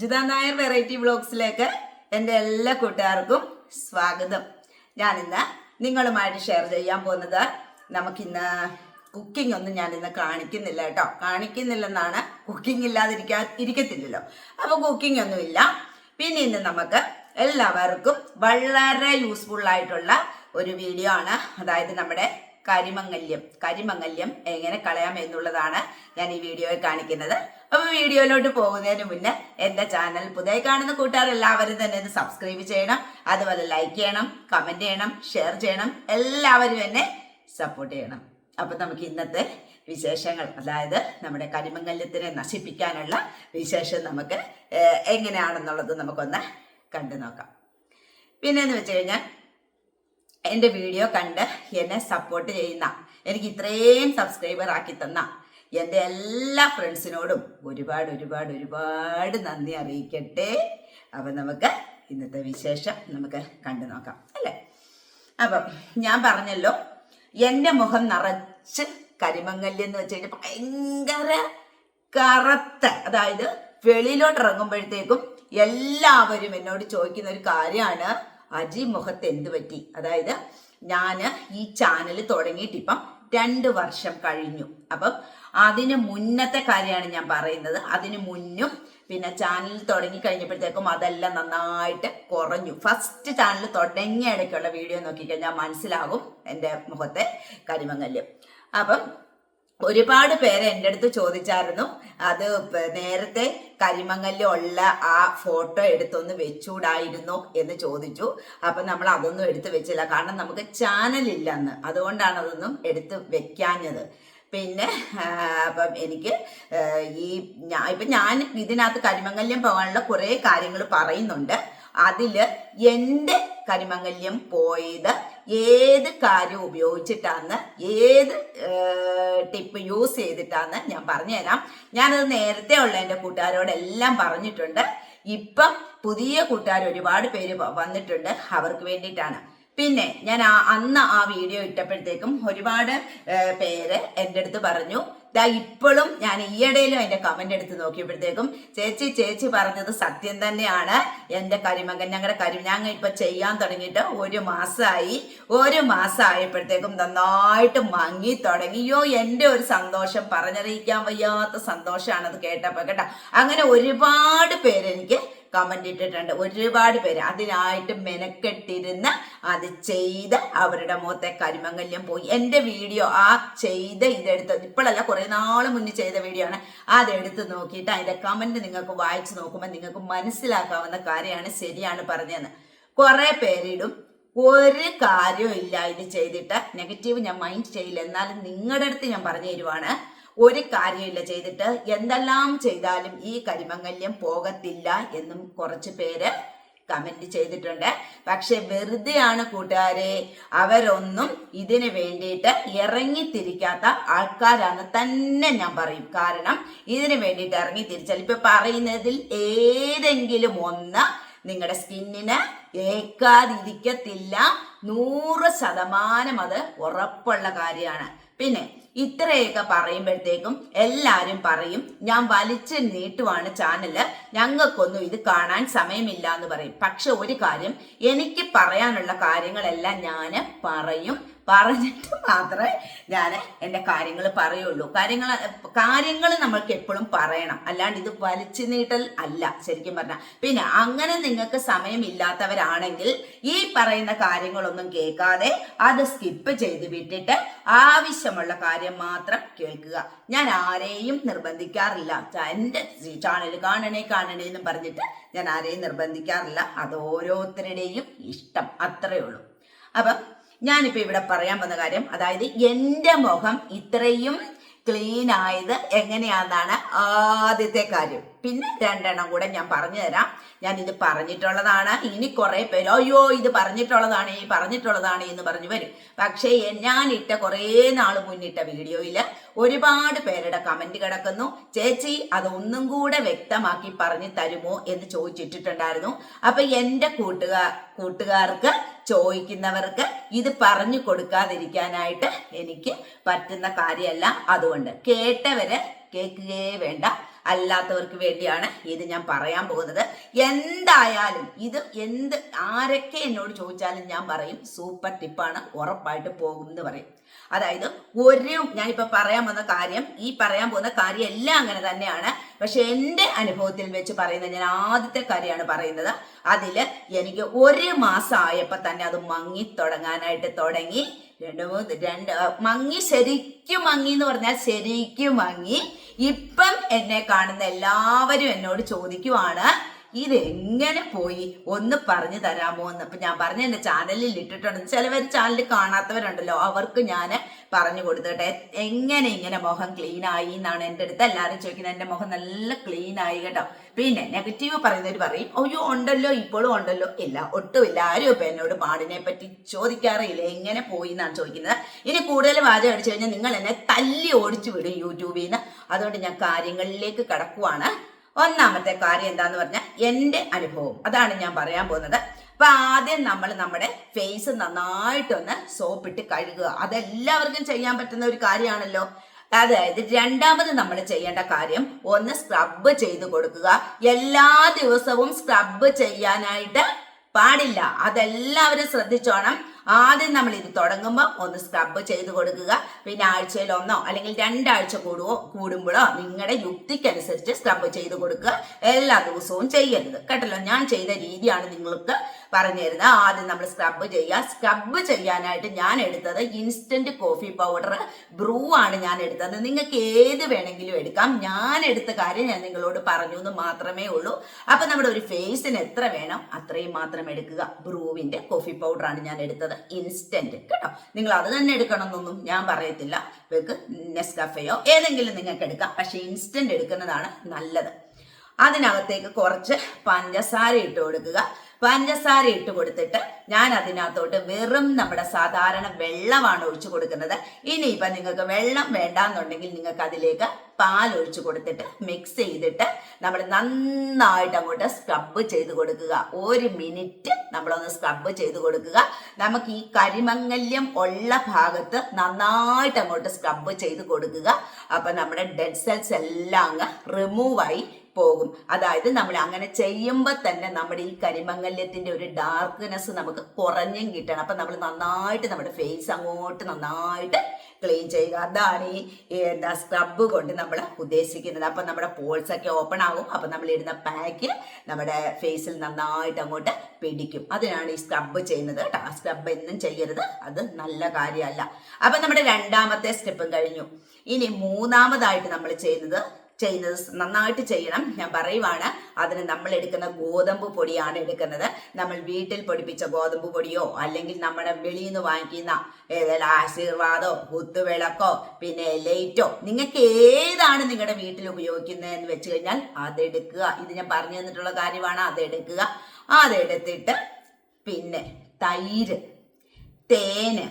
Jitha Nair variety വ്ളോഗ്സിലേക്ക് എന്റെ എല്ലാ കൂട്ടുകാർക്കും സ്വാഗതം. ഞാനിന്ന് നിങ്ങളുമായിട്ട് ഷെയർ ചെയ്യാൻ പോകുന്നത് നമുക്കിന്ന് കുക്കിംഗ് ഒന്നും ഞാനിന്ന് കാണിക്കുന്നില്ല കേട്ടോ. കാണിക്കുന്നില്ലെന്നാണ് കുക്കിംഗ് ഇല്ലാതിരിക്കാൻ ഇരിക്കത്തില്ലല്ലോ. അപ്പോൾ കുക്കിംഗ് ഒന്നുമില്ല. പിന്നെ ഇന്ന് നമുക്ക് എല്ലാവർക്കും വളരെ യൂസ്ഫുൾ ആയിട്ടുള്ള ഒരു വീഡിയോ ആണ്. അതായത് നമ്മുടെ കരിമംഗല്യം കരിമംഗല്യം എങ്ങനെ കളയാം എന്നുള്ളതാണ് ഞാൻ ഈ വീഡിയോയിൽ കാണിക്കുന്നത്. അപ്പൊ വീഡിയോയിലോട്ട് പോകുന്നതിന് മുന്നേ എന്റെ ചാനൽ പുതിയ കാണുന്ന കൂട്ടുകാർ എല്ലാവരും തന്നെ ഇത് സബ്സ്ക്രൈബ് ചെയ്യണം. അതുപോലെ ലൈക്ക് ചെയ്യണം കമന്റ് ചെയ്യണം ഷെയർ ചെയ്യണം. എല്ലാവരും എന്നെ സപ്പോർട്ട് ചെയ്യണം. അപ്പൊ നമുക്ക് ഇന്നത്തെ വിശേഷങ്ങൾ അതായത് നമ്മുടെ കരിമംഗല്യത്തിനെ നശിപ്പിക്കാനുള്ള വിശേഷം നമുക്ക് എങ്ങനെയാണെന്നുള്ളത് നമുക്കൊന്ന് കണ്ടു നോക്കാം. പിന്നെ എന്ന് വെച്ച് കഴിഞ്ഞാൽ എന്റെ വീഡിയോ കണ്ട് എന്നെ സപ്പോർട്ട് ചെയ്യുന്ന എനിക്ക് ഇത്രയും സബ്സ്ക്രൈബർ ആക്കി തന്ന എന്റെ എല്ലാ ഫ്രണ്ട്സിനോടും ഒരുപാട് ഒരുപാട് ഒരുപാട് നന്ദി അറിയിക്കട്ടെ. അപ്പം നമുക്ക് ഇന്നത്തെ വിശേഷം നമുക്ക് കണ്ടു നോക്കാം അല്ലേ? അപ്പം ഞാൻ പറഞ്ഞല്ലോ എന്റെ മുഖം നിറച്ച് കരിമങ്ങല്യം എന്ന് വെച്ച് കഴിഞ്ഞാൽ ഭയങ്കര കറുത്ത അതായത് വെളിയിലോട്ട് ഇറങ്ങുമ്പോഴത്തേക്കും എല്ലാവരും എന്നോട് ചോദിക്കുന്ന ഒരു കാര്യമാണ് അജി മുഖത്ത് എന്ത് പറ്റി? അതായത് ഞാൻ ഈ ചാനൽ തുടങ്ങിയിട്ട് ഇപ്പം രണ്ട് വർഷം കഴിഞ്ഞു. അപ്പം അതിന് മുന്നത്തെ കാര്യമാണ് ഞാൻ പറയുന്നത്. അതിന് മുന്നും പിന്നെ ചാനൽ തുടങ്ങി കഴിഞ്ഞപ്പോഴത്തേക്കും അതെല്ലാം നന്നായിട്ട് കുറഞ്ഞു. ഫസ്റ്റ് ചാനൽ തുടങ്ങിയ ഇടയ്ക്കുള്ള വീഡിയോ നോക്കിക്കഴിഞ്ഞാൽ മനസ്സിലാകും എന്റെ മുഖത്തെ കരിമങ്ങല്യം അപ്പം ഒരുപാട് പേര് എന്റെ അടുത്ത് ചോദിച്ചായിരുന്നു അത് നേരത്തെ കരിമങ്ങല്യം ഉള്ള ആ ഫോട്ടോ എടുത്തൊന്ന് വെച്ചൂടായിരുന്നു? എന്ന് ചോദിച്ചു. അപ്പൊ നമ്മൾ അതൊന്നും എടുത്ത് വെച്ചില്ല. കാരണം നമുക്ക് ചാനൽ ഇല്ലെന്ന്. അതുകൊണ്ടാണ് അതൊന്നും എടുത്ത് വെക്കാഞ്ഞത്. പിന്നെ അപ്പം എനിക്ക് ഈ ഞാൻ ഇപ്പം ഞാൻ ഇതിനകത്ത് കരിമംഗല്യം പോകാനുള്ള കുറേ കാര്യങ്ങൾ പറയുന്നുണ്ട്. അതിൽ എന്റെ കരിമംഗല്യം പോയത് ഏത് കാര്യം ഉപയോഗിച്ചിട്ടാന്ന് ഏത് ടിപ്പ് യൂസ് ചെയ്തിട്ടാന്ന് ഞാൻ പറഞ്ഞുതരാം. ഞാനത് നേരത്തെ ഉള്ള എന്റെ കൂട്ടുകാരോടെല്ലാം പറഞ്ഞിട്ടുണ്ട്. ഇപ്പം പുതിയ കൂട്ടുകാർ ഒരുപാട് പേര് വന്നിട്ടുണ്ട്. അവർക്ക് വേണ്ടിയിട്ടാണ്. പിന്നെ ഞാൻ അന്ന് ആ വീഡിയോ ഇട്ടപ്പോഴത്തേക്കും ഒരുപാട് പേര് എന്റെ അടുത്ത് പറഞ്ഞു. ദാ ഇപ്പോഴും ഞാൻ ഈയിടയിലും എന്റെ കമന്റ് എടുത്ത് നോക്കിയപ്പോഴത്തേക്കും ചേച്ചി ചേച്ചി പറഞ്ഞത് സത്യം തന്നെയാണ്. എന്റെ കരിമകൻ ഞങ്ങളുടെ കരി ഞങ്ങൾ ഇപ്പൊ ചെയ്യാൻ തുടങ്ങിയിട്ട് ഒരു മാസമായി ഒരു മാസം ആയപ്പോഴത്തേക്കും നന്നായിട്ട് മങ്ങി തുടങ്ങിയോ എന്റെ ഒരു സന്തോഷം. പറഞ്ഞറിയിക്കാൻ വയ്യാത്ത സന്തോഷമാണ് അത് കേട്ടപ്പോൾ കേട്ടോ. അങ്ങനെ ഒരുപാട് പേര് കമന്റ് ഇട്ടിട്ടുണ്ട്. ഒരുപാട് പേര് അതിനായിട്ട് മെനക്കെട്ടിരുന്ന് അത് ചെയ്ത് അവരുടെ മുഖത്തെ കരിമംഗല്യം പോയി. എന്റെ വീഡിയോ ആ ചെയ്ത് ഇതെടുത്ത് ഇപ്പോഴല്ല കുറേ നാൾ മുന്നേ ചെയ്ത വീഡിയോ ആണ്. അതെടുത്ത് നോക്കിയിട്ട് അതിന്റെ കമന്റ് നിങ്ങൾക്ക് വായിച്ചു നോക്കുമ്പോൾ നിങ്ങൾക്ക് മനസ്സിലാക്കാവുന്ന കാര്യമാണ് ശരിയാണ് പറഞ്ഞതെന്ന്. കുറേ പേരിടും. ഒരു കാര്യവും ഇല്ല ഇത് ചെയ്തിട്ട്. നെഗറ്റീവ് ഞാൻ മൈൻഡ് ചെയ്യില്ല. എന്നാലും നിങ്ങളുടെ അടുത്ത് ഞാൻ പറഞ്ഞു തരുവാണ്. ഒരു കാര്യമില്ല ചെയ്തിട്ട് എന്തെല്ലാം ചെയ്താലും ഈ കരിമംഗല്യം പോകത്തില്ല എന്നും കുറച്ച് പേര് കമന്റ് ചെയ്തിട്ടുണ്ട്. പക്ഷെ വെറുതെയാണ് കൂട്ടുകാരെ അവരൊന്നും ഇതിന് വേണ്ടിയിട്ട് ഇറങ്ങിത്തിരിക്കാത്ത ആൾക്കാരാണ് തന്നെ ഞാൻ പറയും. കാരണം ഇതിന് വേണ്ടിയിട്ട് ഇറങ്ങിത്തിരിച്ചാൽ ഇപ്പൊ പറയുന്നതിൽ ഏതെങ്കിലും ഒന്ന് നിങ്ങളുടെ സ്കിന്നിന് ഏക്കാതിരിക്കത്തില്ല. നൂറ് ശതമാനം അത് ഉറപ്പുള്ള കാര്യമാണ്. പിന്നെ ഇത്രയൊക്കെ പറയുമ്പോഴത്തേക്കും എല്ലാവരും പറയും ഞാൻ വലിച്ചു നീട്ടുവാണ് ചാനൽ. ഞങ്ങൾക്കൊന്നും ഇത് കാണാൻ സമയമില്ല എന്ന് പറയും. പക്ഷെ ഒരു കാര്യം എനിക്ക് പറയാനുള്ള കാര്യങ്ങളെല്ലാം ഞാൻ പറയും. പറഞ്ഞിട്ട് മാത്രമേ ഞാൻ എന്റെ കാര്യങ്ങൾ പറയുള്ളൂ. കാര്യങ്ങൾ കാര്യങ്ങൾ നമ്മൾക്ക് എപ്പോഴും പറയണം. അല്ലാണ്ട് ഇത് വലിച്ചു നീട്ടൽ അല്ല ശരിക്കും പറഞ്ഞാൽ പിന്നെ അങ്ങനെ നിങ്ങൾക്ക് സമയമില്ലാത്തവരാണെങ്കിൽ ഈ പറയുന്ന കാര്യങ്ങളൊന്നും കേൾക്കാതെ അത് സ്കിപ്പ് ചെയ്ത് വിട്ടിട്ട് ആവശ്യമുള്ള കാര്യം മാത്രം കേൾക്കുക. ഞാൻ ആരെയും നിർബന്ധിക്കാറില്ല. എന്റെ ചാനൽ കാണണേ കാണണേ എന്നും പറഞ്ഞിട്ട് ഞാൻ ആരെയും നിർബന്ധിക്കാറില്ല. അത് ഓരോരുത്തരുടെയും ഇഷ്ടം. അത്രയേ ഉള്ളൂ. അപ്പം ഞാനിപ്പോൾ ഇവിടെ പറയാൻ വന്ന കാര്യം അതായത് എന്റെ മുഖം ഇത്രയും ക്ലീൻ ആയത് എങ്ങനെയാണെന്നാണ് ആദ്യത്തെ കാര്യം. പിന്നെ രണ്ടെണ്ണം കൂടെ ഞാൻ പറഞ്ഞു തരാം ഞാൻ ഇത് പറഞ്ഞിട്ടുള്ളതാണ്. ഇനി കുറെ പേര് അയ്യോ ഇത് പറഞ്ഞിട്ടുള്ളതാണ് ഈ പറഞ്ഞിട്ടുള്ളതാണ് എന്ന് പറഞ്ഞു വരും. പക്ഷേ ഞാൻ ഇട്ട കുറേ നാൾ മുന്നിട്ട വീഡിയോയിൽ ഒരുപാട് പേരുടെ കമന്റ് കിടക്കുന്നു. ചേച്ചി അത് ഒന്നും കൂടെ വ്യക്തമാക്കി പറഞ്ഞു തരുമോ? എന്ന് ചോദിച്ചിട്ടുണ്ടായിരുന്നു അപ്പൊ എന്റെ കൂട്ടുകാർ കൂട്ടുകാർക്ക് ചോദിക്കുന്നവർക്ക് ഇത് പറഞ്ഞു കൊടുക്കാതിരിക്കാനായിട്ട് എനിക്ക് പറ്റുന്ന കാര്യമല്ല. അതുകൊണ്ട് കേട്ടവര് കേൾക്കുകയേ വേണ്ട. അല്ലാത്തവർക്ക് വേണ്ടിയാണ് ഇത് ഞാൻ പറയാൻ പോകുന്നത്. എന്തായാലും ഇത് എന്ത് ആരൊക്കെ എന്നോട് ചോദിച്ചാലും ഞാൻ പറയും സൂപ്പർ ടിപ്പാണ് ഉറപ്പായിട്ട് പോകും എന്ന് പറയും. അതായത് ഒരു ഞാനിപ്പോ പറയാൻ പോകുന്ന കാര്യം ഈ പറയാൻ പോകുന്ന കാര്യം എല്ലാം അങ്ങനെ തന്നെയാണ്. പക്ഷെ എന്റെ അനുഭവത്തിൽ വെച്ച് പറയുന്നത് ഞാൻ ആദ്യത്തെ കാര്യമാണ് പറയുന്നത്. അതിൽ എനിക്ക് ഒരു മാസം ആയപ്പോൾ തന്നെ അത് മങ്ങി തുടങ്ങാനായിട്ട് തുടങ്ങി. രണ്ട് മൂന്ന് രണ്ട് മങ്ങി ശരിക്കും മങ്ങി എന്ന് പറഞ്ഞാൽ ശരിക്കും മങ്ങി. ഇപ്പം എന്നെ കാണുന്ന എല്ലാവരും എന്നോട് ചോദിക്കുവാണ് ഇതെങ്ങനെ പോയി? ഒന്ന് പറഞ്ഞു തരാമോ എന്ന്. അപ്പൊ ഞാൻ പറഞ്ഞ എന്റെ ചാനലിൽ ഇട്ടിട്ടുണ്ട്. ചിലവർ ചാനൽ കാണാത്തവരുണ്ടല്ലോ അവർക്ക് ഞാൻ പറഞ്ഞു കൊടുത്തിട്ടെ എങ്ങനെ ഇങ്ങനെ മുഖം ക്ലീൻ ആയി എന്നാണ് എന്റെ അടുത്ത് എല്ലാവരും ചോദിക്കുന്നത്. എന്റെ മുഖം നല്ല ക്ലീൻ ആയി കേട്ടോ. പിന്നെ നെഗറ്റീവ് പറയുന്നവർ പറയും അയ്യോ ഉണ്ടല്ലോ ഇപ്പോഴും ഉണ്ടല്ലോ. ഇല്ല ഒട്ടുമില്ല. ആരും ഇപ്പൊ എന്നോട് പാടിനെ പറ്റി ചോദിക്കാറില്ല എങ്ങനെ പോയി എന്നാണ് ചോദിക്കുന്നത്. ഇനി കൂടുതൽ വാചകം അടിച്ചു കഴിഞ്ഞാൽ നിങ്ങൾ എന്നെ തല്ലി ഓടിച്ചു വിടും യൂട്യൂബിൽ നിന്ന്. അതുകൊണ്ട് ഞാൻ കാര്യങ്ങളിലേക്ക് കടക്കുവാണ്. ഒന്നാമത്തെ കാര്യം എന്താന്ന് പറഞ്ഞാൽ എന്റെ അനുഭവം. അതാണ് ഞാൻ പറയാൻ പോകുന്നത്. അപ്പൊ ആദ്യം നമ്മൾ നമ്മുടെ ഫേസ് നന്നായിട്ടൊന്ന് സോപ്പിട്ട് കഴുകുക. അതെല്ലാവർക്കും ചെയ്യാൻ പറ്റുന്ന ഒരു കാര്യമാണല്ലോ. അതായത് രണ്ടാമത് നമ്മൾ ചെയ്യേണ്ട കാര്യം ഒന്ന് സ്ക്രബ് ചെയ്ത് കൊടുക്കുക. എല്ലാ ദിവസവും സ്ക്രബ് ചെയ്യാനായിട്ട് പാടില്ല. അതെല്ലാവരും ശ്രദ്ധിച്ചോണം. ആദ്യം നമ്മൾ ഇത് തുടങ്ങുമ്പോൾ ഒന്ന് സ്ക്രബ് ചെയ്ത് കൊടുക്കുക. പിന്നെ ആഴ്ചയിൽ ഒന്നോ അല്ലെങ്കിൽ രണ്ടാഴ്ച കൂടുവോ കൂടുമ്പോഴോ നിങ്ങളുടെ യുക്തിക്കനുസരിച്ച് സ്ക്രബ് ചെയ്ത് കൊടുക്കുക. എല്ലാ ദിവസവും ചെയ്യരുത്. കേട്ടല്ലോ? ഞാൻ ചെയ്ത രീതിയാണ് നിങ്ങൾക്ക് പറഞ്ഞു തരുന്നത് ആദ്യം നമ്മൾ സ്ക്രബ് ചെയ്യുക. സ്ക്രബ് ചെയ്യാനായിട്ട് ഞാൻ എടുത്തത് ഇൻസ്റ്റന്റ് കോഫി പൗഡർ ബ്രൂ ആണ് ഞാൻ എടുത്തത്. നിങ്ങൾക്ക് ഏത് വേണമെങ്കിലും എടുക്കാം. ഞാൻ എടുത്ത കാര്യം ഞാൻ നിങ്ങളോട് പറഞ്ഞു എന്ന് മാത്രമേ ഉള്ളൂ. അപ്പൊ നമ്മുടെ ഒരു ഫേസിന് എത്ര വേണം അത്രയും മാത്രം എടുക്കുക. ബ്രൂവിന്റെ കോഫി പൗഡർ ആണ് ഞാൻ എടുത്തത്. ഇൻസ്റ്റന്റ് കേട്ടോ? നിങ്ങൾ അത് തന്നെ എടുക്കണം എന്നൊന്നും ഞാൻ പറയത്തില്ല. നിങ്ങൾക്ക് നെസ്കഫയോ ഏതെങ്കിലും നിങ്ങൾക്ക് എടുക്കാം. പക്ഷെ ഇൻസ്റ്റന്റ് എടുക്കുന്നതാണ് നല്ലത്. അതിനകത്തേക്ക് കുറച്ച് പഞ്ചസാര ഇട്ട് കൊടുക്കുക. പഞ്ചസാര ഇട്ട് കൊടുത്തിട്ട് ഞാൻ അതിനകത്തോട്ട് വെറും നമ്മുടെ സാധാരണ വെള്ളമാണ് ഒഴിച്ചു കൊടുക്കുന്നത്. ഇനിയിപ്പം നിങ്ങൾക്ക് വെള്ളം വേണ്ടാന്നുണ്ടെങ്കിൽ നിങ്ങൾക്ക് അതിലേക്ക് പാൽ ഒഴിച്ചു കൊടുത്തിട്ട് മിക്സ് ചെയ്തിട്ട് നമ്മൾ നന്നായിട്ട് അങ്ങോട്ട് സ്ക്രബ് ചെയ്ത് കൊടുക്കുക. ഒരു മിനിറ്റ് നമ്മളൊന്ന് സ്ക്രബ് ചെയ്ത് കൊടുക്കുക. നമുക്ക് ഈ കരിമങ്ങല്യം ഉള്ള ഭാഗത്ത് നന്നായിട്ട് അങ്ങോട്ട് സ്ക്രബ് ചെയ്ത് കൊടുക്കുക. അപ്പം നമ്മുടെ ഡെഡ് സെൽസ് എല്ലാം അങ്ങ് റിമൂവ് ആയി പോകും. അതായത് നമ്മൾ അങ്ങനെ ചെയ്യുമ്പോൾ തന്നെ നമ്മുടെ ഈ കരിമങ്ങല്യത്തിന്റെ ഒരു ഡാർക്ക്നെസ് നമുക്ക് കുറഞ്ഞും കിട്ടണം. അപ്പൊ നമ്മൾ നന്നായിട്ട് നമ്മുടെ ഫേസ് അങ്ങോട്ട് നന്നായിട്ട് ക്ലീൻ ചെയ്യുക. അതാണ് ഈ എന്താ സ്ക്രബ് കൊണ്ട് നമ്മൾ ഉദ്ദേശിക്കുന്നത്. അപ്പൊ നമ്മുടെ പോൾസ് ഒക്കെ ഓപ്പൺ ആകും. അപ്പൊ നമ്മൾ ഇടുന്ന പാക്ക് നമ്മുടെ ഫേസിൽ നന്നായിട്ട് അങ്ങോട്ട് പിടിക്കും. അതിനാണ് ഈ സ്ക്രബ് ചെയ്യുന്നത് കേട്ടോ. സ്ക്രബ് എന്നും ചെയ്യരുത്. അത് നല്ല കാര്യമല്ല. അപ്പൊ നമ്മുടെ രണ്ടാമത്തെ സ്റ്റെപ്പും കഴിഞ്ഞു. ഇനി മൂന്നാമതായിട്ട് നമ്മൾ ചെയ്യുന്നത് ചെയ്യുന്നത് നന്നായിട്ട് ചെയ്യണം. ഞാൻ പറയുവാണ് അതിന് നമ്മൾ എടുക്കുന്ന ഗോതമ്പ് പൊടിയാണ് എടുക്കുന്നത്. നമ്മൾ വീട്ടിൽ പൊടിപ്പിച്ച ഗോതമ്പ് പൊടിയോ അല്ലെങ്കിൽ നമ്മുടെ വെളിയിൽ നിന്ന് വാങ്ങിക്കുന്ന ഏതെങ്കിലും ആശീർവാദോ കുത്തുവിളക്കോ പിന്നെ ലൈറ്റോ നിങ്ങൾക്ക് ഏതാണ് നിങ്ങളുടെ വീട്ടിൽ ഉപയോഗിക്കുന്നതെന്ന് വെച്ച് കഴിഞ്ഞാൽ അതെടുക്കുക. ഇത് ഞാൻ പറഞ്ഞു തന്നിട്ടുള്ള കാര്യമാണ്. അതെടുക്കുക. അതെടുത്തിട്ട് പിന്നെ തൈര് തേന്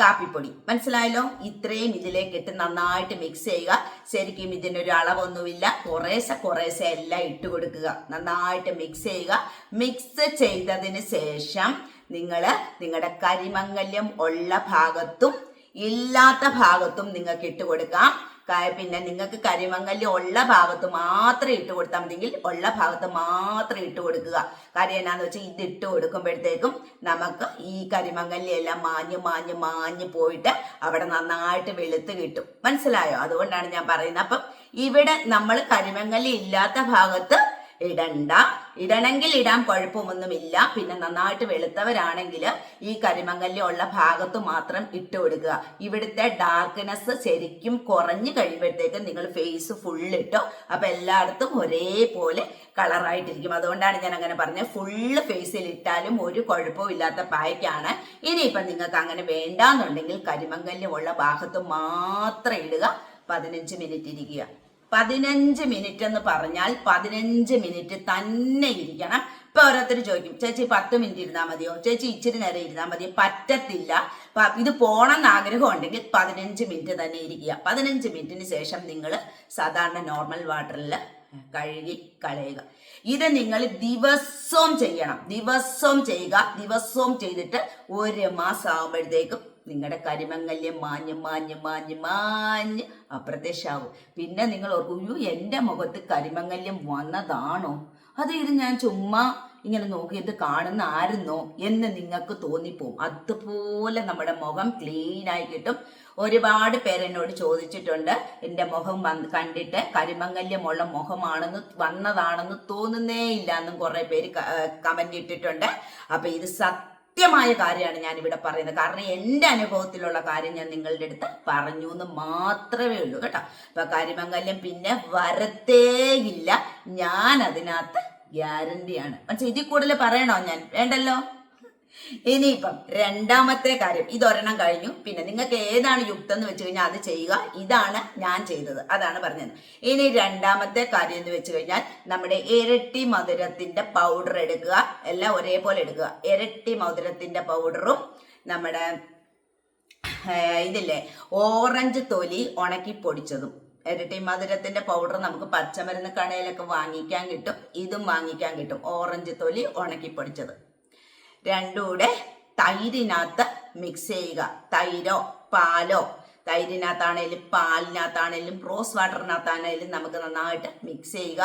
കാപ്പിപ്പൊടി. മനസ്സിലായല്ലോ? ഇത്രയും ഇതിലേക്ക് ഇട്ട് നന്നായിട്ട് മിക്സ് ചെയ്യുക. ശരിക്കും ഇതിനൊരു അളവൊന്നുമില്ല. കുറേശ്ശെ കുറേശ്ശെ എല്ലാം ഇട്ട് കൊടുക്കുക. നന്നായിട്ട് മിക്സ് ചെയ്യുക. മിക്സ് ചെയ്തതിന് ശേഷം നിങ്ങൾ നിങ്ങളുടെ കരിമംഗല്യം ഉള്ള ഭാഗത്തും ഇല്ലാത്ത ഭാഗത്തും നിങ്ങൾക്ക് ഇട്ട് കൊടുക്കാം. പിന്നെ നിങ്ങൾക്ക് കരിമംഗല്യം ഉള്ള ഭാഗത്ത് മാത്രം ഇട്ട് കൊടുത്താൽ മതിയെങ്കിൽ ഉള്ള ഭാഗത്ത് മാത്രം ഇട്ട് കൊടുക്കുക. കാര്യം എന്നാന്ന് വെച്ചാൽ ഇത് ഇട്ട് കൊടുക്കുമ്പോഴത്തേക്കും നമുക്ക് ഈ കരിമംഗല്യം എല്ലാം മാഞ്ഞ് മാഞ്ഞ് മാഞ്ഞ് പോയിട്ട് അവിടെ നന്നായിട്ട് വെളുത്ത് കിട്ടും. മനസ്സിലായോ? അതുകൊണ്ടാണ് ഞാൻ പറയുന്നത്. അപ്പം ഇവിടെ നമ്മൾ കരിമംഗല്യം ഇല്ലാത്ത ഭാഗത്ത് ഇടണ്ട. ഇടണമെങ്കിൽ ഇടാൻ കുഴപ്പമൊന്നുമില്ല. പിന്നെ നന്നായിട്ട് വെളുത്തവരാണെങ്കിൽ ഈ കരിമംഗല്യം ഉള്ള ഭാഗത്ത് മാത്രം ഇട്ട് കൊടുക്കുക. ഇവിടുത്തെ ഡാർക്ക്നെസ് ശരിക്കും കുറഞ്ഞു കഴിയുമ്പോഴത്തേക്കും നിങ്ങൾ ഫേസ് ഫുൾ ഇട്ടോ അപ്പൊ എല്ലായിടത്തും ഒരേപോലെ കളറായിട്ടിരിക്കും അതുകൊണ്ടാണ് ഞാൻ അങ്ങനെ പറഞ്ഞത്. ഫുള്ള് ഫേസിൽ ഇട്ടാലും ഒരു കുഴപ്പവും ഇല്ലാത്ത പായ്ക്കാണ്. ഇനിയിപ്പം നിങ്ങൾക്ക് അങ്ങനെ വേണ്ടാന്നുണ്ടെങ്കിൽ ഉള്ള ഭാഗത്ത് മാത്രം ഇടുക. പതിനഞ്ച് മിനിറ്റ് ഇരിക്കുക. പതിനഞ്ച് മിനിറ്റ് എന്ന് പറഞ്ഞാൽ പതിനഞ്ച് മിനിറ്റ് തന്നെ ഇരിക്കണം. ഇപ്പൊ ഓരോരുത്തർ ചോദിക്കും ചേച്ചി പത്ത് മിനിറ്റ് ഇരുന്നാൽ മതിയോ? ചേച്ചി ഇച്ചിരി നേരം ഇരുന്നാൽ മതിയോ? പറ്റത്തില്ല. ഇത് ഇത് എന്ന് ആഗ്രഹം ഉണ്ടെങ്കിൽ പതിനഞ്ച് മിനിറ്റ് തന്നെ ഇരിക്കുക. പതിനഞ്ച് മിനിറ്റിന് ശേഷം നിങ്ങൾ സാധാരണ നോർമൽ വാട്ടറിൽ കഴുകി കളയുക. ഇത് നിങ്ങൾ ദിവസവും ചെയ്യണം. ദിവസവും ചെയ്യുക. ദിവസവും ചെയ്തിട്ട് ഒരു മാസം ആകുമ്പോഴത്തേക്കും നിങ്ങളുടെ കരിമങ്ങല്യം മാഞ്ഞ് മാഞ്ഞ് മാഞ്ഞ് മാഞ്ഞ് അപ്രത്യക്ഷമാവും പിന്നെ നിങ്ങൾ ഓർക്കും എന്റെ മുഖത്ത് കരിമങ്ങല്യം വന്നതാണോ? അത് ഇത് ഞാൻ ചുമ്മാ ഇങ്ങനെ നോക്കി ഇത് കാണുന്ന ആരുന്നോ എന്ന് നിങ്ങൾക്ക് തോന്നിപ്പോവും. അതുപോലെ നമ്മുടെ മുഖം ക്ലീൻ ആയി കിട്ടും. ഒരുപാട് പേരെന്നോട് ചോദിച്ചിട്ടുണ്ട് എന്റെ മുഖം വന്ന് കണ്ടിട്ട് കരിമങ്ങല്യമുള്ള മുഖമാണെന്ന് വന്നതാണെന്ന് തോന്നുന്നേ ഇല്ല എന്നും കുറേ പേര് കമന്റ് ഇട്ടിട്ടുണ്ട്. അപ്പം ഇത് സത്യമായ കാര്യമാണ് ഞാൻ ഇവിടെ പറയുന്നത്. കാരണം എന്റെ അനുഭവത്തിലുള്ള കാര്യം ഞാൻ നിങ്ങളുടെ അടുത്ത് പറഞ്ഞു എന്ന് മാത്രമേ ഉള്ളൂ കേട്ടോ. അപ്പൊ കരിമംഗല്യം പിന്നെ വരത്തേയില്ല. ഞാൻ അതിനകത്ത് ഗ്യാരണ്ടിയാണ് മനസ്സിൽ ഇതിൽ കൂടുതൽ പറയണോ ഞാൻ? വേണ്ടല്ലോ? ഇനിയിപ്പം രണ്ടാമത്തെ കാര്യം ഇതൊരെണ്ണം കഴിഞ്ഞു. പിന്നെ നിങ്ങൾക്ക് ഏതാണ് യുക്തം എന്ന് വെച്ച് കഴിഞ്ഞാൽ അത് ചെയ്യുക. ഇതാണ് ഞാൻ ചെയ്തത്. അതാണ് പറഞ്ഞത്. ഇനി രണ്ടാമത്തെ കാര്യം എന്ന് വെച്ച് കഴിഞ്ഞാൽ നമ്മുടെ ഇരട്ടി മധുരത്തിന്റെ പൗഡർ എടുക്കുക. എല്ലാം ഒരേപോലെ എടുക്കുക. ഇരട്ടി മധുരത്തിന്റെ പൗഡറും നമ്മുടെ ഇതില്ലേ ഓറഞ്ച് തൊലി ഉണക്കി പൊടിച്ചതും. ഇരട്ടി മധുരത്തിന്റെ പൗഡർ നമുക്ക് പച്ചമരുന്ന് കടയിലൊക്കെ വാങ്ങിക്കാൻ കിട്ടും. ഇതും വാങ്ങിക്കാൻ കിട്ടും. ഓറഞ്ച് തൊലി ഉണക്കി പൊടിച്ചത്. രണ്ടും കൂടെ തൈരിനകത്ത് മിക്സ് ചെയ്യുക. തൈരോ പാലോ തൈരിനകത്താണേലും പാലിനകത്താണേലും റോസ് വാട്ടറിനകത്താണേലും നമുക്ക് നന്നായിട്ട് മിക്സ് ചെയ്യുക.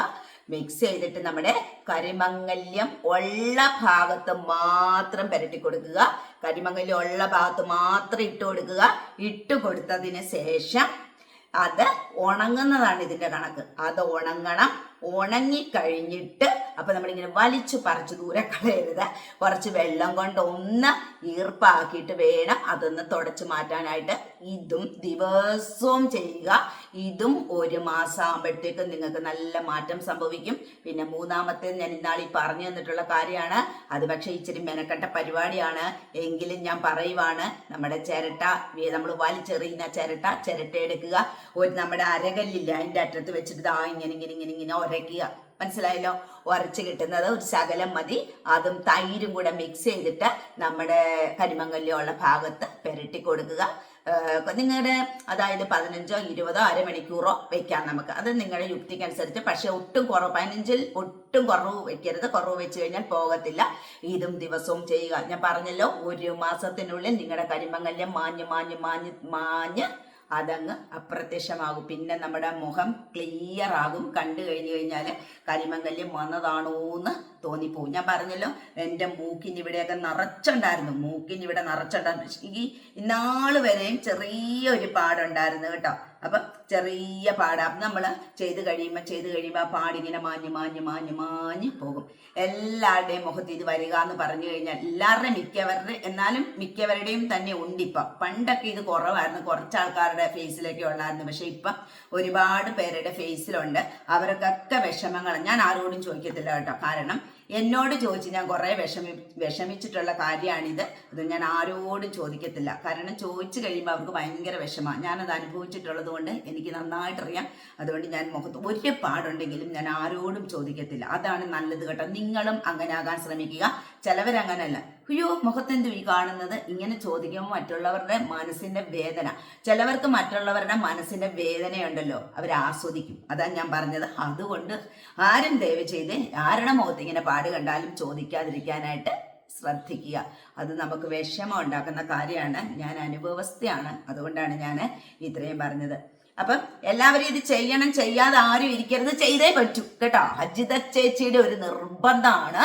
മിക്സ് ചെയ്തിട്ട് നമ്മുടെ കരിമംഗല്യം ഉള്ള ഭാഗത്ത് മാത്രം പുരട്ടി കൊടുക്കുക. കരിമംഗല്യം ഉള്ള ഭാഗത്ത് മാത്രം ഇട്ട് കൊടുക്കുക. ഇട്ട് കൊടുത്തതിന് ശേഷം അത് ഉണങ്ങുന്നതാണ് ഇതിന്റെ കണക്ക്. അത് ഉണങ്ങണം. ഉണങ്ങി കഴിഞ്ഞിട്ട് അപ്പൊ നമ്മളിങ്ങനെ വലിച്ചു പറിച്ച് ദൂരെ കളയരുത്. കുറച്ച് വെള്ളം കൊണ്ട് ഒന്ന് ഈർപ്പാക്കിയിട്ട് വേണം അതൊന്ന് തുടച്ചു മാറ്റാനായിട്ട്. ഇതും ദിവസവും ചെയ്യുക. ഇതും ഒരു മാസം ആകുമ്പോഴത്തേക്കും നിങ്ങൾക്ക് നല്ല മാറ്റം സംഭവിക്കും. പിന്നെ മൂന്നാമത്തെ ഞാൻ ഇന്നാളീ പറഞ്ഞു തന്നിട്ടുള്ള കാര്യമാണ്. അത് പക്ഷേ ഇച്ചിരി മെനക്കെട്ട പരിപാടിയാണ്. എങ്കിലും ഞാൻ പറയുവാണ് നമ്മുടെ ചിരട്ട നമ്മൾ വലിച്ചെറിയുന്ന ചിരട്ട ചിരട്ട എടുക്കുക. ഒരു നമ്മുടെ അരകല്ലില്ല അതിന്റെ അറ്റത്ത് വെച്ചിട്ട് ദാ ഇങ്ങനെ ഇങ്ങനെ ഇങ്ങനെ ഇങ്ങനെ ഉരയ്ക്കുക മനസ്സിലായല്ലോ? ഉരച്ച് കിട്ടുന്നത് ഒരു ശകലം മതി. അതും തൈരും കൂടെ മിക്സ് ചെയ്തിട്ട് നമ്മുടെ കരിമങ്ങല്യമുള്ള ഭാഗത്ത് പെരട്ടി കൊടുക്കുക. നിങ്ങളുടെ അതായത് പതിനഞ്ചോ ഇരുപതോ അരമണിക്കൂറോ വെക്കാം നമുക്ക്. അത് നിങ്ങളുടെ യുക്തിക്കനുസരിച്ച്. പക്ഷെ ഒട്ടും കുറവ് പതിനഞ്ചിൽ ഒട്ടും കുറവ് വെക്കരുത്. കുറവ് വെച്ച് കഴിഞ്ഞാൽ പോകത്തില്ല. ഇതും ദിവസവും ചെയ്യുക. ഞാൻ പറഞ്ഞല്ലോ ഒരു മാസത്തിനുള്ളിൽ നിങ്ങളുടെ കരിമങ്ങല്യം മാഞ്ഞ് മാഞ്ഞ് മാഞ്ഞ് മാഞ്ഞ് അതങ്ങ് അപ്രത്യക്ഷമാകും. പിന്നെ നമ്മുടെ മുഖം ക്ലിയർ ആകും. കണ്ടു കഴിഞ്ഞു കഴിഞ്ഞാൽ കരിമങ്കല്യം വന്നതാണോ എന്ന് തോന്നിപ്പോവും. ഞാൻ പറഞ്ഞല്ലോ എന്റെ മൂക്കിന് ഇവിടെയൊക്കെ നിറച്ചുണ്ടായിരുന്നു. മൂക്കിന് ഇവിടെ നിറച്ചുണ്ടായിരുന്നു. ഈ ഇന്നാൾ വരെയും ചെറിയൊരു പാടുണ്ടായിരുന്നു കേട്ടോ. അപ്പം ചെറിയ പാടാം. നമ്മൾ ചെയ്ത് കഴിയുമ്പോൾ ചെയ്ത് കഴിയുമ്പോൾ ആ പാടിങ്ങനെ മാഞ്ഞ് മാഞ്ഞ് മാഞ്ഞ് മാഞ്ഞ് പോകും. എല്ലാവരുടെയും മുഖത്ത് ഇത് വരിക എന്ന് പറഞ്ഞു കഴിഞ്ഞാൽ എല്ലാവരുടെയും മിക്കവരുടെ എന്നാലും മിക്കവരുടെയും തന്നെ ഉണ്ട് ഇപ്പം പണ്ടൊക്കെ ഇത് കുറവായിരുന്നു. കുറച്ച് ആൾക്കാരുടെ ഫേസിലൊക്കെ ഉള്ളായിരുന്നു. പക്ഷെ ഇപ്പം ഒരുപാട് പേരുടെ ഫേസിലുണ്ട്. അവർക്കൊക്കെ വിഷമങ്ങൾ ഞാൻ ആരോടും ചോദിക്കത്തില്ല കേട്ടോ. കാരണം എന്നോട് ചോദിച്ച് ഞാൻ കുറേ വിഷമി വിഷമിച്ചിട്ടുള്ള കാര്യമാണിത്. അത് ഞാൻ ആരോടും ചോദിക്കത്തില്ല. കാരണം ചോദിച്ചു കഴിയുമ്പോൾ അവർക്ക് ഭയങ്കര വിഷമമാണ് ഞാനത് അനുഭവിച്ചിട്ടുള്ളത് കൊണ്ട് എനിക്ക് നന്നായിട്ടറിയാം. അതുകൊണ്ട് ഞാൻ മുഖത്ത് ഒരു പാടുണ്ടെങ്കിലും ഞാൻ ആരോടും ചോദിക്കത്തില്ല. അതാണ് നല്ലത് കേട്ടോ. നിങ്ങളും അങ്ങനെ ആകാൻ ശ്രമിക്കുക. ചിലവരങ്ങനല്ല. അയ്യോ മുഖത്തെന്തു ഈ കാണുന്നത്? ഇങ്ങനെ ചോദിക്കുമ്പോൾ മറ്റുള്ളവരുടെ മനസ്സിന്റെ വേദന. ചിലവർക്ക് മറ്റുള്ളവരുടെ മനസ്സിന്റെ വേദനയുണ്ടല്ലോ. അവർ ആസ്വദിക്കും. അതാ ഞാൻ പറഞ്ഞത്. അതുകൊണ്ട് ആരും ദയവ് ചെയ്ത് ആരുടെ മുഖത്ത് ഇങ്ങനെ പാട് കണ്ടാലും ചോദിക്കാതിരിക്കാനായിട്ട് ശ്രദ്ധിക്കുക. അത് നമുക്ക് വിഷമം ഉണ്ടാക്കുന്ന കാര്യമാണ്. ഞാൻ അനുഭവസ്ഥയാണ്. അതുകൊണ്ടാണ് ഞാൻ ഇത്രയും പറഞ്ഞത്. അപ്പം എല്ലാവരും ഇത് ചെയ്യണം ചെയ്യാതെ ആരും ഇരിക്കരുത് ചെയ്തേ പറ്റൂ. കേട്ടോ? അജിത ചേച്ചിയുടെ ഒരു നിർബന്ധമാണ്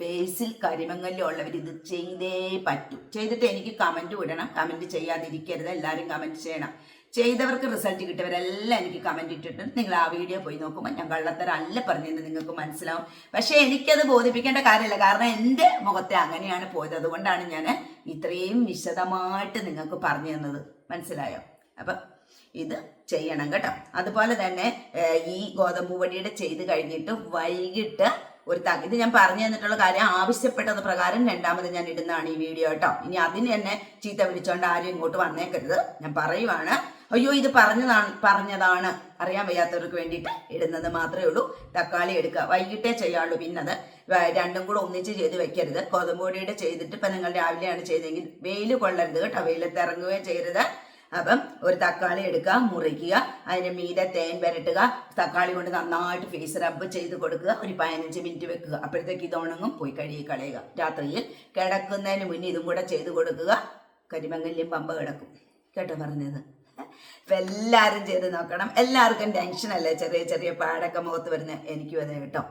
ഫേസിൽ കരിമങ്ങല്യമുള്ളവർ ഇത് ചെയ്തേ പറ്റൂ. ചെയ്തിട്ട് എനിക്ക് കമന്റ് വിടണം കമന്റ് ചെയ്യാതിരിക്കരുത്. എല്ലാവരും കമന്റ് ചെയ്യണം. ചെയ്തവർക്ക് റിസൾട്ട് കിട്ടിയവരെല്ലാം എനിക്ക് കമന്റ് ഇട്ടിട്ട് നിങ്ങൾ ആ വീഡിയോ പോയി നോക്കുമ്പോൾ ഞാൻ കള്ളത്തരം അല്ല പറഞ്ഞതെന്ന് നിങ്ങൾക്ക് മനസ്സിലാവും. പക്ഷേ എനിക്കത് ബോധിപ്പിക്കേണ്ട കാര്യമില്ല. കാരണം എന്റെ മുഖത്തെ അങ്ങനെയാണ് പോയത്. അതുകൊണ്ടാണ് ഞാൻ ഇത്രയും വിശദമായിട്ട് നിങ്ങൾക്ക് പറഞ്ഞു തന്നത്. മനസ്സിലായോ? അപ്പം ഇത് ചെയ്യണം കേട്ടോ. അതുപോലെ തന്നെ ഈ ഗോതമ്പ് പൊടിയുടെ ചെയ്ത് കഴിഞ്ഞിട്ട് വൈകിട്ട് ഒരു തക ഇത് ഞാൻ പറഞ്ഞു തന്നിട്ടുള്ള കാര്യം ആവശ്യപ്പെട്ടത് പ്രകാരം രണ്ടാമത് ഞാൻ ഇടുന്നതാണ് ഈ വീഡിയോ കേട്ടോ. ഇനി അതിന് തന്നെ ചീത്ത വിളിച്ചോണ്ട് ആരും ഇങ്ങോട്ട് വന്നേക്കരുത്. ഞാൻ പറയുവാണ്. അയ്യോ ഇത് പറഞ്ഞതാണ് പറഞ്ഞതാണ്. അറിയാൻ വയ്യാത്തവർക്ക് വേണ്ടിയിട്ട് ഇടുന്നത് മാത്രമേ ഉള്ളൂ. തക്കാളി എടുക്കുക. വൈകിട്ടേ ചെയ്യാവുള്ളൂ. പിന്നെ അത് രണ്ടും കൂടെ ഒന്നിച്ച് ചെയ്ത് വെക്കരുത്. കൊതമ്പൊടിയുടെ ചെയ്തിട്ട് ഇപ്പം നിങ്ങൾ രാവിലെയാണ് ചെയ്തെങ്കിൽ വെയിൽ കൊള്ളരുത് കേട്ടോ. വെയിലത്ത് ഇറങ്ങുകയും ചെയ്യരുത്. അപ്പം ഒരു തക്കാളി എടുക്കുക മുറിക്കുക അതിന് മീതെ തേൻ പുരട്ടുക തക്കാളി കൊണ്ട് നന്നായിട്ട് ഫേസ് റബ്ബ് ചെയ്ത് കൊടുക്കുക ഒരു പതിനഞ്ച് മിനിറ്റ് വെക്കുക. അപ്പോഴത്തേക്ക് ഇത് ഉണങ്ങും പോയി കഴുകി കളയുക. രാത്രിയിൽ കിടക്കുന്നതിന് മുന്നേ ഇതും കൂടെ ചെയ്ത് കൊടുക്കുക. കരിമങ്ങല്യം പമ്പ കിടക്കും. കേട്ടോ പറഞ്ഞത്? അപ്പം എല്ലാവരും ചെയ്ത് നോക്കണം. എല്ലാവർക്കും ടെൻഷനല്ലേ ചെറിയ ചെറിയ പാടൊക്കെ മുഖത്ത് വരുന്നത് എനിക്കും അതെ കേട്ടോ.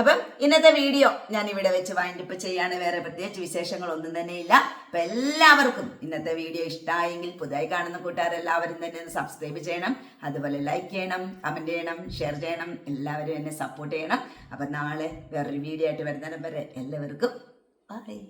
അപ്പം ഇന്നത്തെ വീഡിയോ ഞാൻ ഇവിടെ വെച്ച് വൈൻഡപ്പ് ചെയ്യാണ്. വേറെ പ്രത്യേകിച്ച് വിശേഷങ്ങളൊന്നും തന്നെ ഇല്ല. അപ്പം എല്ലാവർക്കും ഇന്നത്തെ വീഡിയോ ഇഷ്ടമായെങ്കിൽ പുതുതായി കാണുന്ന കൂട്ടുകാരെല്ലാവരും തന്നെ ഒന്ന് സബ്സ്ക്രൈബ് ചെയ്യണം. അതുപോലെ ലൈക്ക് ചെയ്യണം കമന്റ് ചെയ്യണം ഷെയർ ചെയ്യണം. എല്ലാവരും എന്നെ സപ്പോർട്ട് ചെയ്യണം. അപ്പം നാളെ വേറൊരു വീഡിയോ ആയിട്ട് വരുന്നതിനും വരെ എല്ലാവർക്കും ബൈ